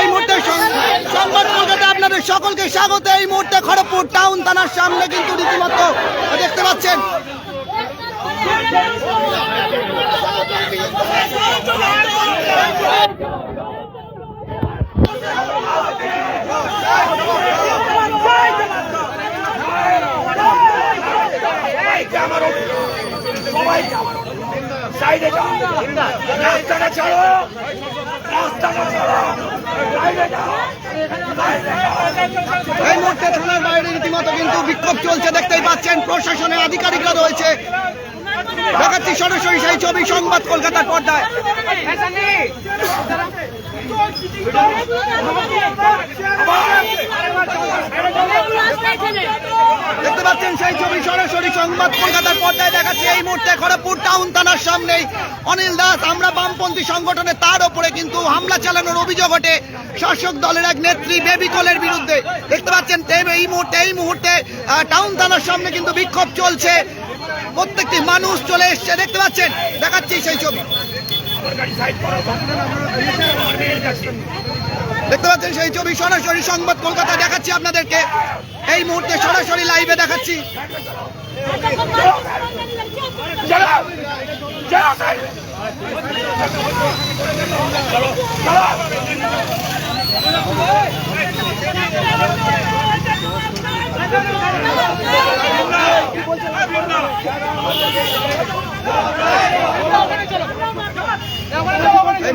এই মুহূর্তে সংবাদ কলকাতা আপনাদের সকলকে স্বাগত। এই মুহূর্তে খড়গপুর টাউন থানার সামনে কিন্তু রীতিমতো দেখতে পাচ্ছেন। সাইডে যাও। রাস্তাটা ছাড়ো রাস্তাটা ছাড়ো সাইডে যাও এই মুহূর্তে থানার বাইরে রীতিমতো কিন্তু বিক্ষোভ চলছে দেখতেই পাচ্ছেন প্রশাসনের আধিকারিকরা রয়েছে দেখাচ্ছি সরাসরি সেই ছবি সংবাদ কলকাতার পর্দায় দেখতে পাচ্ছেন সেই ছবি, সরাসরি সংবাদ কলকাতার পর্দায় দেখাচ্ছে। এই মুহূর্তে খড়গপুর টাউন থানার সামনেই অনিল দাস, আমরা বামপন্থী সংগঠনে তার ওপরে কিন্তু হামলা চালানোর অভিযোগ ওঠে। শাসক দলের এক নেত্রী বেবি কলের বিরুদ্ধে। দেখতে পাচ্ছেন, এই- মুহূর্তে, এই মুহূর্তে টাউন থানার সামনে কিন্তু বিক্ষোভ চলছে। প্রত্যেকটি মানুষ চলে এসছে। দেখতে পাচ্ছেন, দেখাচ্ছি সেই ছবি। দেখতে পাচ্ছেন সেই ছবি সরাসরি সংবাদ কলকাতা দেখাচ্ছি আপনাদেরকে। এই মুহূর্তে সরাসরি লাইভে দেখাচ্ছি চলো চলো সাইড চলো চলো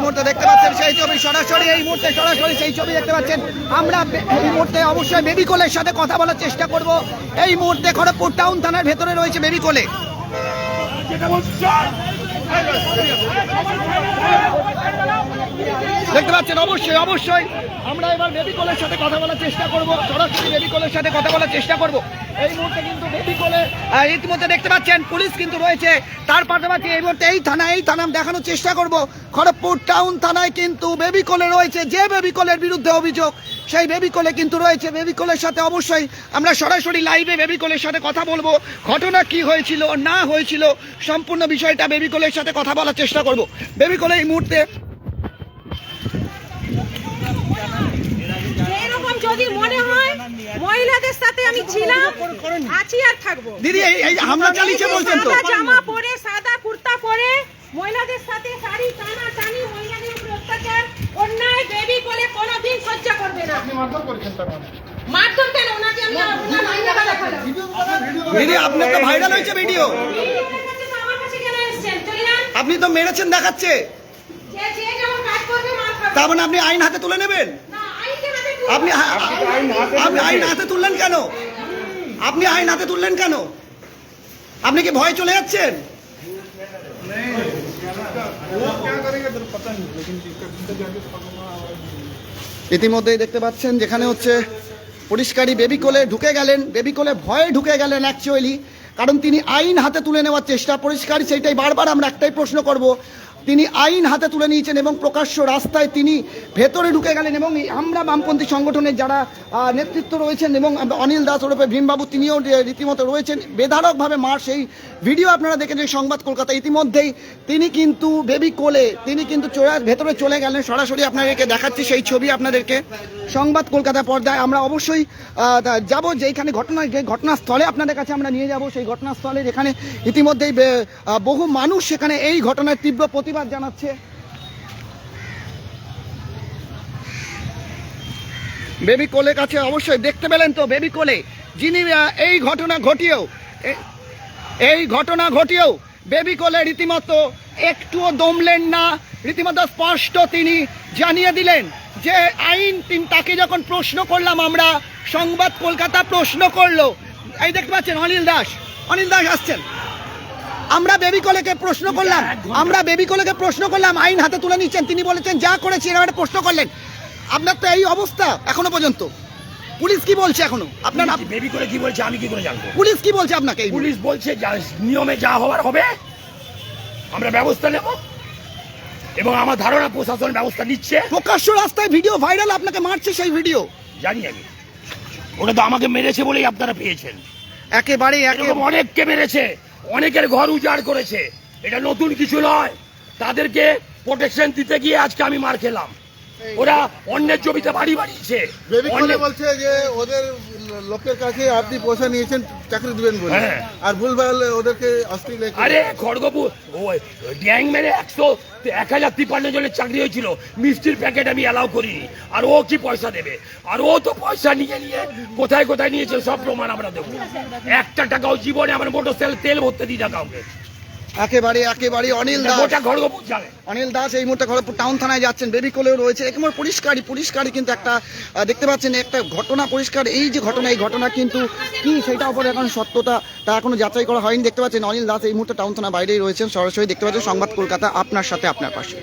মুহূর্তে দেখতে পাচ্ছেন সেই ছবি সরাসরি, এই মুহূর্তে সরাসরি সেই ছবি দেখতে পাচ্ছেন। আমরা এই মুহূর্তে অবশ্যই মেডিকোলের সাথে কথা বলার চেষ্টা করব। এই মুহূর্তে খড়গপুর টাউন থানার ভেতরে রয়েছে বেবি দেখতে পাচ্ছেন অবশ্যই অবশ্যই। আমরা এবার বেবি কোলের সাথে কথা বলার চেষ্টা করব সরাসরি বেবি কোলের সাথে কথা বলার চেষ্টা করব। এই মুহূর্তে কিন্তু বেবি কোলে আহ, ইতিমধ্যে দেখতে পাচ্ছেন পুলিশ কিন্তু রয়েছে। তার পাশাপাশি এই মুহূর্তে এই থানা এই থানা দেখানোর চেষ্টা করব। খড়গপুর টাউন থানায় কিন্তু বেবি কোলে রয়েছে যে বেবি কোলের বিরুদ্ধে অভিযোগ সেই বেবি কোলে কিন্তু রয়েছে। বেবি কোলের সাথে অবশ্যই আমরা সরাসরি লাইভে বেবি কোলের সাথে কথা বলব। ঘটনা কি হয়েছিল না হয়েছিল সম্পূর্ণ বিষয়টা বেবি কোলের সাথে কথা বলার চেষ্টা করব বেবি কোলে এই মুহূর্তে এরকম যদি মনে হয় মহিলাদের সাথে আমি ছিলাম আছি আর থাকব দিদি এই এই হামলা চালিয়েছে বলছেন তো জামা পরে সাদা কুর্তা পরে মহিলাদের সাথে শাড়ি টানা টানি মহিলাদের উপর অত্যাচার অন্যায় বেবি কোলে কোনোদিন সহ্য করবে না মারধর কেন ওনাকে আমি ওনার আইনাটা দেখালাম দিদি আপনার তো ভাইরাল হয়েছে ভিডিও আপনার কাছে তো আমার কাছে কেন এসেছেন চলে যান আপনি তো মেরেছেন দেখাচ্ছে। তার মানে আপনি আইন হাতে তুলে নেবেন? আপনি আপনি আইন হাতে তুললেন কেন? আপনি আইন হাতে তুললেন কেন? আপনি কি ভয় চলে যাচ্ছেন? ইতিমধ্যেই দেখতে পাচ্ছেন যেখানে হচ্ছে পরিষ্কারই বেবি কোলে ঢুকে গেলেন বেবি কোলে ভয়ে ঢুকে গেলেন অ্যাকচুয়ালি কারণ তিনি আইন হাতে তুলে নেওয়ার চেষ্টা পরিষ্কারই সেইটাই বারবার আমরা একটাই প্রশ্ন করব। তিনি আইন হাতে তুলে নিয়েছেন এবং প্রকাশ্য রাস্তায় তিনি ভেতরে ঢুকে গেলেন এবং আমরা বামপন্থী সংগঠনের যারা নেতৃত্ব রয়েছেন এবং অনিল দাস ওরফে ভীমবাবু তিনিও রীতিমতো রয়েছেন, বেধারকভাবে মার সেই ভিডিও আপনারা দেখেছেন সংবাদ কলকাতা। ইতিমধ্যেই তিনি কিন্তু বেবি কোলে, তিনি কিন্তু চোরা, ভেতরে চলে গেলেন। সরাসরি আপনাদেরকে দেখাচ্ছি সেই ছবি আপনাদেরকে। সংবাদ কলকাতা পর্দায় আমরা অবশ্যই যাব যেখানে ঘটনা, যে ঘটনাস্থলে আপনাদের কাছে আমরা নিয়ে যাব, সেই ঘটনাস্থলে যেখানে ইতিমধ্যেই বহু মানুষ সেখানে এই ঘটনার তীব্র প্রতিবাদ জানাচ্ছে। বেবি কোলের কাছে অবশ্যই দেখতে পেলেন তো বেবি কোলে, যিনি এই ঘটনা ঘটিয়েও এই ঘটনা ঘটিয়েও বেবি কোলে রীতিমতো একটুও দমলেন না। রীতিমতো স্পষ্ট তিনি জানিয়ে দিলেন যে আইন তিন- তাকে যখন প্রশ্ন করলাম আমরা সংবাদ কলকাতা প্রশ্ন করল। এই দেখতে পাচ্ছেন অনিল দাস। অনিল দাস আসছেন। আমরা বেবি কলেকে প্রশ্ন করলাম। আমরা বেবি কলেকে প্রশ্ন করলাম আইন হাতে তুলে নিচ্ছেন। তিনি বলেছেন যা করেছি এরা একটা প্রশ্ন করলেন। আপনার তো এই অবস্থা এখনও পর্যন্ত। পুলিশ কি বলছে এখনও? আপনার আপ- বেবি করে কি বলছে আমি কি করে জানব? পুলিশ কি বলছে আপনাকে পুলিশ বলছে যা নিয়মে যা হওয়ার হবে আমরা ব্যবস্থা নেব। এবং আমার ধারণা প্রশাসন ব্যবস্থা নিচ্ছে। প্রকাশ্য রাস্তায় ভিডিও ভাইরাল আপনাকে মারছে সেই ভিডিও। জানি আমি। ওটা তো আমাকে মেরেছে বলেই আপনারা পেয়েছেন। একেবারে একে এরকম অনেককে মেরেছে অনেকের ঘর উজাড় করেছে। এটা নতুন কিছু নয়। তাদেরকে প্রোটেকশন দিতে গিয়ে আজকে আমি মার খেলাম। ওরা অন্যের জমিতে বাড়ি বাড়িয়েছে বলছে যে ওদের লোকের কাছে আপনি পয়সা নিয়েছেন চাকরি দিবেন বলে। হ্যাঁ। আর ভুলভাল ওদেরকে আরে খড়গপুর গ্যাং মেরে একশো এক হাজার তিপ্পান্ন জনের চাকরি হয়েছিল। মিষ্টির প্যাকেট আমি অ্যালাউ করিনি। আর ও কি পয়সা দেবে? আর ও তো পয়সা নিয়ে নিয়ে কোথায় কোথায় নিয়েছে সব প্রমাণ আমরা দেবো একটা টাকাও জীবনে আমার মোটর সেল তেল ভরতে দিই না কাউকে। একেবারে একেবারে অনিল দাস। অনিল দাস এই মুহূর্তে খড়গপুর টাউন থানায় যাচ্ছেন। বেবি কোলেও রয়েছে। একেবারে পরিষ্কারই পরিষ্কারই কিন্তু একটা দেখতে পাচ্ছেন একটা ঘটনা পরিষ্কার। এই যে ঘটনা এই ঘটনা কিন্তু কি সেটা উপরে এখন সত্যতা তা এখনও যাচাই করা হয়নি। দেখতে পাচ্ছেন অনিল দাস এই মুহূর্তে টাউন থানা বাইরেই রয়েছেন। সরাসরি দেখতে পাচ্ছেন সংবাদ কলকাতা আপনার সাথে আপনার পাশে।